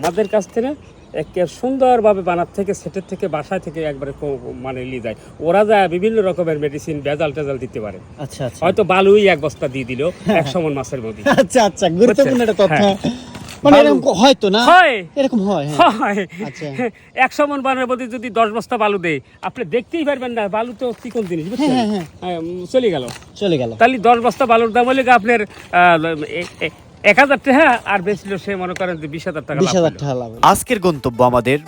আমাদের কাছ থেকে একে সুন্দরভাবে বানার থেকে সেটের থেকে বাসায় থেকে একবারে মানে নিয়ে যায়। ওরা যায় বিভিন্ন রকমের মেডিসিন ভেজাল টেজাল দিতে পারে। আচ্ছা আচ্ছা। হয়তো বালুই এক বস্তা দিয়ে দিল এক সমন মাছের মধ্যে। আচ্ছা আচ্ছা গুরুত্বপূর্ণ একটা তথ্য হ্যাঁ। মানে এরকম হয়তো না? হয়। এরকম হয় হ্যাঁ। হয়। আচ্ছা। একশো মন বানের মধ্যে যদি দশ বস্তা বালু দেয় আপনি দেখতেই পারবেন না বালু তো কি জিনিস বুঝছেন? হ্যাঁ, হ্যাঁ, হ্যাঁ, উম, চলে গেল। চলে গেল। তাহলে দশ বস্তা বালুর দাম হলে আপনার আহ, এ- এ- এক হাজার টাকা আর বেচলো সে মনে করেন যে বিশ হাজার টাকা বিশ লাভ হাজার। টাকা লাভ আজকের গন্তব্য আমাদের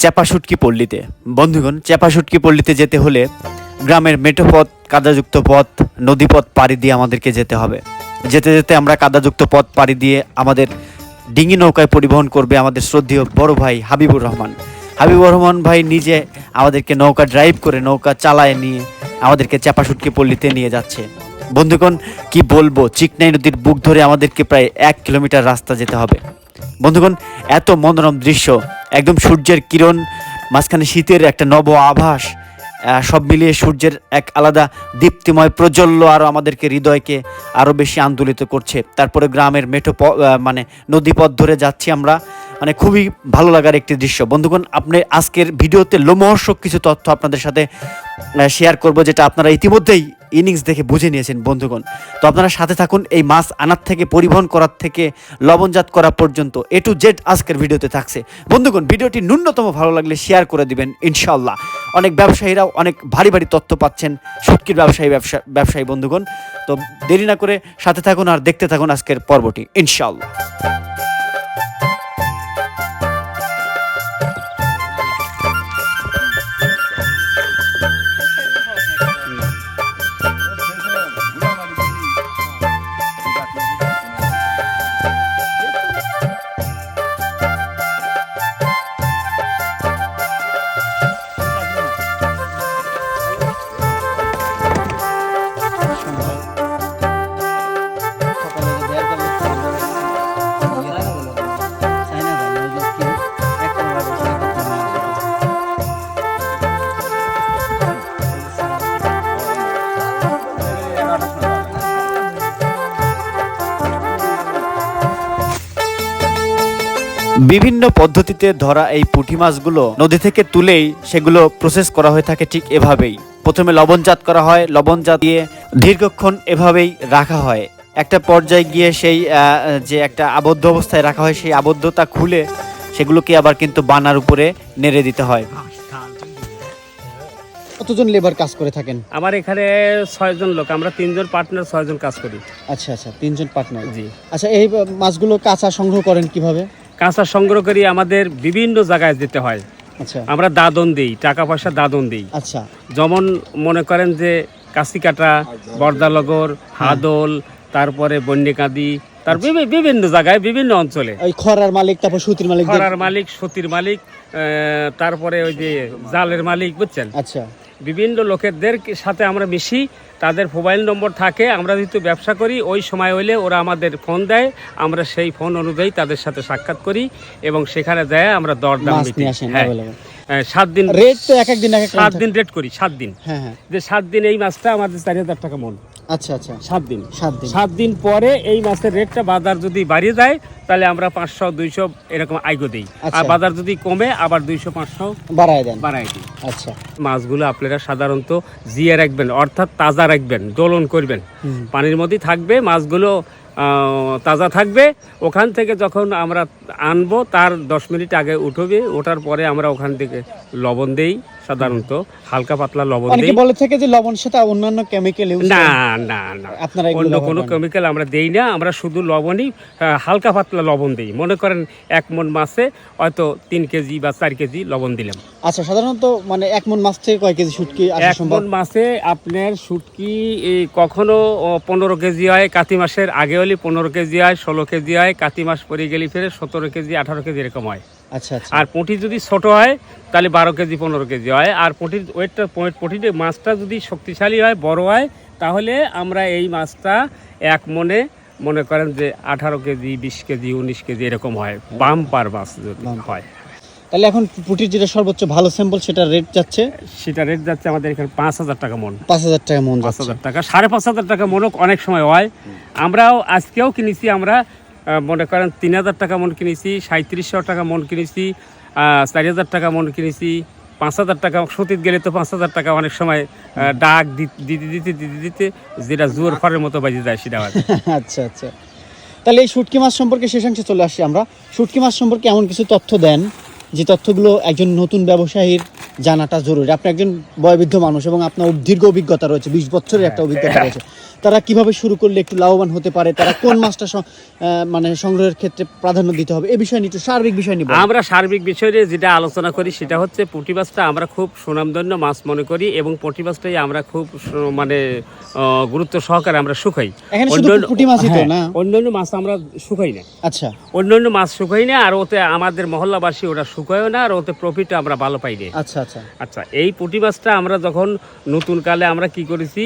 চেপাশুটকি পল্লীতে। বন্ধুগণ চেপাশুটকি পল্লীতে যেতে হলে গ্রামের মেঠো পথ কাদাযুক্ত পথ নদীপথ পাড়ি দিয়ে আমাদেরকে যেতে হবে। যেতে যেতে আমরা কাদাযুক্ত পথ পাড়ি দিয়ে আমাদের ডিঙি নৌকায় পরিবহন করবে আমাদের শ্রদ্ধেয় বড় ভাই হাবিবুর রহমান। হাবিবুর রহমান ভাই নিজে আমাদেরকে নৌকা ড্রাইভ করে নৌকা চালায় নিয়ে আমাদেরকে চেপাশুটকি পল্লীতে নিয়ে যাচ্ছে। বন্ধুগণ, কি বলব? চিকনাই নদীর বুক ধরে আমাদেরকে প্রায় এক কিলোমিটার রাস্তা যেতে হবে। বন্ধুগণ, এত মনোরম দৃশ্য, একদম সূর্যের কিরণ, মাঝখানে শীতের একটা নব আভাস সব মিলিয়ে সূর্যের এক আলাদা দীপ্তিময় প্রজ্বল্য আরও আমাদেরকে হৃদয়কে আরও বেশি আন্দোলিত করছে। তারপরে গ্রামের মেঠো মানে নদীপথ ধরে যাচ্ছি আমরা। মানে খুবই ভালো লাগার একটি দৃশ্য। বন্ধুগণ, আপনি আজকের ভিডিওতে লোমহর্ষক কিছু তথ্য আপনাদের সাথে শেয়ার করব, যেটা আপনারা ইতিমধ্যেই ইনিংস দেখে বুঝে নিয়েছেন বন্ধুগণ। তো আপনারা সাথে থাকুন, এই মাছ আনার থেকে, পরিবহন করার থেকে, লবণজাত করা পর্যন্ত এ টু জেড আজকের ভিডিওতে থাকছে। বন্ধুগণ, ভিডিওটি ন্যূনতম ভালো লাগলে শেয়ার করে দিবেন ইনশাল্লাহ অনেক ব্যবসায়ীরাও অনেক ভারী ভারী তথ্য পাচ্ছেন, সুটকির ব্যবসায়ী ব্যবসা, ব্যবসায়ী বন্ধুগণ। তো দেরি না করে সাথে থাকুন আর দেখতে থাকুন আজকের পর্বটি ইনশাল্লাহ বিভিন্ন পদ্ধতিতে ধরা এই পুঁটি মাছগুলো নদী থেকে তুলেই সেগুলো প্রসেস করা হয়ে থাকে ঠিক এভাবেই। প্রথমে লবণজাত করা হয় লবণজাত দিয়ে দীর্ঘক্ষণ এভাবেই রাখা হয়। একটা পর্যায়ে গিয়ে সেই যে একটা আবদ্ধ অবস্থায় রাখা হয় সেই আবদ্ধতা খুলে সেগুলোকে আবার কিন্তু বানার উপরে নেড়ে দিতে হয়। কতজন লেবার কাজ করে থাকেন? আমার এখানে ছয়জন লোক আমরা তিনজন পার্টনার ছয়জন কাজ করি। আচ্ছা আচ্ছা তিনজন পার্টনার জি। আচ্ছা এই মাছগুলো কাঁচা সংগ্রহ করেন কীভাবে? কাঁচা সংগ্রহ করি আমাদের বিভিন্ন জায়গায় যেতে হয়। আচ্ছা। আমরা দাদন দিই টাকা পয়সা দাদন দিই। আচ্ছা। যেমন মনে করেন যে কাশিকাটা বর্দালগর হাদল তারপরে বন্যকাদি তার বিভিন্ন জায়গায় বিভিন্ন অঞ্চলে। ওই খরার মালিক তারপর সুতির মালিক খরার মালিক সতীর মালিক আহ, তারপরে ওই যে জালের মালিক বুঝছেন? আচ্ছা। বিভিন্ন লোকেদের সাথে আমরা মিশি তাদের মোবাইল নম্বর থাকে আমরা যেহেতু ব্যবসা করি ওই সময় হইলে ওরা আমাদের ফোন দেয় আমরা সেই ফোন অনুযায়ী তাদের সাথে সাক্ষাৎ করি এবং সেখানে দেয় আমরা দরদাম। হ্যাঁ, সাত দিন রেট তো এক সাত দিন রেট করি সাত দিন। হ্যাঁ হ্যাঁ। যে সাত দিন এই মাছটা আমাদের চারি হাজার টাকা মন। আচ্ছা আচ্ছা। সাত দিন। সাত দিন। সাত দিন পরে এই মাছের রেটটা বাজার যদি বাড়িয়ে যায় তাহলে আমরা পাঁচশো দুইশো এরকম আইগো দিই। আর আচ্ছা। বাজার যদি কমে আবার দুইশো পাঁচশো বাড়ায় দেন। বাড়াই দিই। আচ্ছা। মাছগুলো আপনারা সাধারণত জিয়ে রাখবেন অর্থাৎ তাজা রাখবেন দোলন করবেন। পানির মধ্যেই থাকবে মাছগুলো তাজা থাকবে। ওখান থেকে যখন আমরা আনব, তার দশ মিনিট আগে উঠবে। ওঠার পরে আমরা ওখান থেকে লবণ দেই। সাধারণত হালকা পাতলা লবণ দেই। বলে থাকে যে লবণ সাথে অন্যান্য কেমিক্যাল ইউজ না না না। আপনারা অন্য কোনো কেমিক্যাল আমরা দেই না আমরা শুধু লবণই হালকা পাতলা লবণ দিই। মনে করেন এক মন মাছে হয়তো তিন কেজি বা চার কেজি লবণ দিলাম। আচ্ছা সাধারণত মানে এক মন মাছ থেকে কয় কেজি শুটকি এক মন মাছে আপনার শুটকি এই কখনো পনেরো কেজি হয় কাতি মাসের আগে হলে পনেরো কেজি হয় ষোলো কেজি হয় কাতি মাস পরে গেলে ফেরে সতেরো কেজি আঠারো কেজি এরকম হয়। আচ্ছা আচ্ছা। আর পুঁটি যদি ছোট হয় তাহলে বারো কেজি পনেরো কেজি হয়। আর পুঁটির ওয়েটটা পুঁটির মাছটা যদি শক্তিশালী হয় বড় হয় তাহলে আমরা এই মাছটা এক মনে মনে করেন যে আঠারো কেজি বিশ কেজি উনিশ কেজি এরকম হয়। বাম পার মাছ যদি হয়। তাহলে এখন পুটির যেটা সর্বোচ্চ ভালো স্যাম্পল সেটা রেট যাচ্ছে? সেটা রেট যাচ্ছে আমাদের এখানে পাঁচ হাজার টাকা মন। পাঁচ হাজার টাকা মন পাঁচ হাজার টাকা। সাড়ে পাঁচ হাজার টাকা মনক অনেক সময় হয়। আমরাও আজকেও কিনেছি আমরা মনে করেন তিন হাজার টাকা মন কিনেছি সাঁত্রিশশো টাকা মন কিনেছি চারি হাজার টাকা মন কিনেছি, পাঁচ হাজার টাকা, সতীত গেলে তো পাঁচ হাজার টাকা অনেক সময় ডাক দিতে দিতে দিতে দিতে যেটা জোর ফরের মতো বাজে যায় সেটা আচ্ছা আচ্ছা। তাহলে এই শুটকি মাছ সম্পর্কে শেষাংশে চলে আসছি আমরা। শুটকি মাছ সম্পর্কে এমন কিছু তথ্য দেন যে তথ্যগুলো একজন নতুন ব্যবসায়ীর জানাটা জরুরি। আপনি একজন বয়বৃদ্ধ মানুষ এবং আপনার দীর্ঘ অভিজ্ঞতা রয়েছে বিশ বছরের একটা অভিজ্ঞতা রয়েছে। তারা কীভাবে শুরু করলে একটু লাভবান হতে পারে? তারা কোন মাছটা মানে সংগ্রহের ক্ষেত্রে প্রাধান্য দিতে হবে? এই বিষয়ে নিয়ে সার্বিক বিষয় নিব আমরা সার্বিক বিষয়ে যেটা আলোচনা করি সেটা হচ্ছে পুঁটি মাছটা আমরা খুব সুনামধন্য মাছ মনে করি এবং পুঁটি মাছটাই আমরা খুব মানে গুরুত্ব সহকারে আমরা শুকাই। অন্যান্য- পুঁটি মাছই তো হ্যাঁ, না? অন্যান্য মাছ আমরা শুকাই না। আচ্ছা। অন্যান্য মাছ শুকাই না আর ওতে আমাদের মহল্লাবাসী ওটা শুকায়ও না আর ওতে প্রফিট আমরা ভালো পাই না। আচ্ছা আচ্ছা। আচ্ছা এই পুঁটি মাছটা আমরা যখন নতুন কালে আমরা কি করেছি,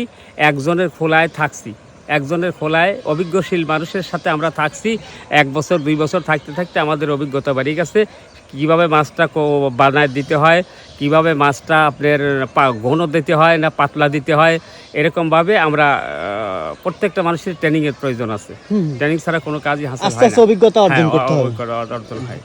একজনের খোলায় থাকছি। একজনের খোলায় অভিজ্ঞশীল মানুষের সাথে আমরা থাকছি। এক বছর, দুই বছর থাকতে থাকতে আমাদের অভিজ্ঞতা বাড়িয়ে গেছে। কীভাবে মাছটা বানায় দিতে হয়, কীভাবে মাছটা আপনার ঘন দিতে হয় না পাতলা দিতে হয়, এরকমভাবে আমরা প্রত্যেকটা মানুষের ট্রেনিংয়ের প্রয়োজন আছে। ট্রেনিং ছাড়া কোনো কাজই হাসিল আস্তে হয় আস্তে না। অভিজ্ঞতা অর্জন হ্যাঁ, করতে হবে। অর্জন হয়।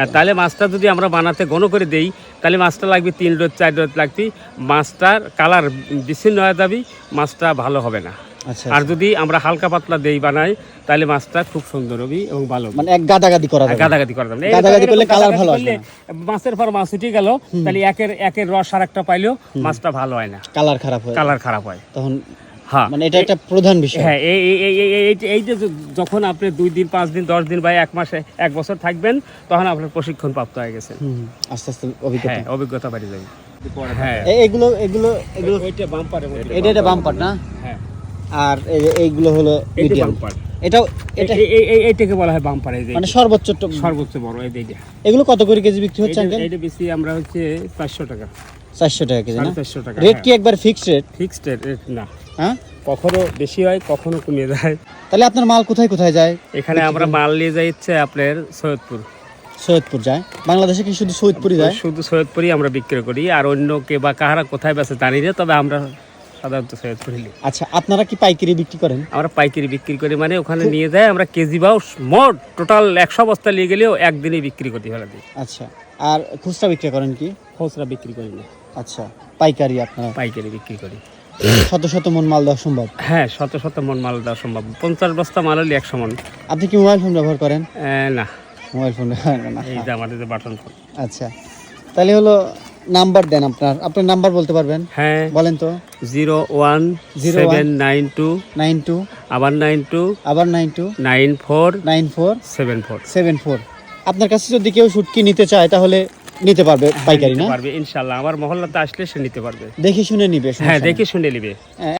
আর তাহলে মাছটা যদি আমরা বানাতে ঘন করে দেই তাহলে মাছটা লাগবে তিন রোদ চার রোদ লাগবে মাছটার কালার বিচ্ছিন্ন হয়ে যাবে মাছটা ভালো হবে না। আচ্ছা আর যদি আমরা হালকা পাতলা দেই বানাই তাহলে মাছটা খুব সুন্দর হবে এবং ভালো মানে এক গাদাগাদি করা যাবে। গাদাগাদি করা যাবে। গাদাগাদি করলে গাদাগাদি ভালো করলে মাছের পর মাছ উঠে গেল তাহলে একের একের রস আর একটা পাইলেও মাছটা ভালো হয় না। কালার খারাপ হয়। কালার খারাপ হয়। তখন হ্যাঁ। মানে এটা একটা প্রধান বিষয়। হ্যাঁ এই এই- এই- এই- এই- এই যে যখন আপনি দুই দিন পাঁচ দিন দশ দিন বা এক মাসে এক বছর থাকবেন তখন আপনার প্রশিক্ষণ প্রাপ্ত হয়ে গেছে আস্তে আস্তে অভিজ্ঞতা। হ্যাঁ অভিজ্ঞতা বাড়ি যাবে। হ্যাঁ। এগুলো এগুলো এগুলো ওইটা বাম্পারের মধ্যে এটা এটা বাম্পার না? হ্যাঁ। আর এইগুলো হলো মিডিয়াম। বাম্পার। এটাও এটা এই- এই- এই- এইটাকে বলা হয় বাম্পার এই মানে সর্বোচ্চ সর্বোচ্চ বড় এই এইটা। এগুলো কত করে কেজি বিক্রি হচ্ছে আঙ্কেল? এইটা বেশি আমরা হচ্ছে চারশো টাকা। চারশো টাকা কেজি না? সাড়ে চারশো টাকা রেট কি একবার ফিক্সড রেট ফিক্সড রেট না। হ্যাঁ? কখনো বেশি হয় কখনো কমে যায় তাহলে আপনার মাল কোথায় কোথায় যায়? এখানে আমরা মাল নিয়ে যাই হচ্ছে আপনার সৈয়দপুর। সৈয়দপুর যায়? বাংলাদেশে কি শুধু সৈয়দপুরই যায়? শুধু সৈয়দপুরই আমরা বিক্রি করি আর অন্য কে বা কাহারা কোথায় বেছে জানি না তবে আমরা সাধারণত সৈয়দপুরই নিই। আচ্ছা আপনারা কি পাইকারি বিক্রি করেন? আমরা পাইকারি বিক্রি করি মানে ওখানে নিয়ে যাই আমরা কেজি বা মোট টোটাল একশো বস্তা নিয়ে গেলেও একদিনে বিক্রি করতে ফেলা দিই আচ্ছা আর খুচরা বিক্রি করেন কি? খুচরা বিক্রি করি না। আচ্ছা পাইকারি আপনারা? পাইকারি বিক্রি করি। শত শত মন মাল দেওয়া সম্ভব? হ্যাঁ শত শত মন মাল দেওয়া সম্ভব। পঞ্চাশ বস্তা মাল হলে একশো মন। আপনি কি মোবাইল ফোন ব্যবহার করেন? না। মোবাইল ফোন ব্যবহার করেন না। এই যে আমাদের যে বাটন ফোন। আচ্ছা। তাহলে হলো নাম্বার দেন আপনার। আপনার নাম্বার বলতে পারবেন? হ্যাঁ। বলেন তো। Zero one Zero seven nine two nine two আবার নাইন টু আবার nine two nine four nine four seven four. Seven four. আপনার কাছে যদি কেউ শুটকি নিতে চায় তাহলে নিতে পারবে পাইকারি না? পারবে ইনশাল্লাহ। আমার মহল্লাতে আসলে সে নিতে পারবে। দেখে শুনে নিবে হ্যাঁ দেখে শুনে নিবে।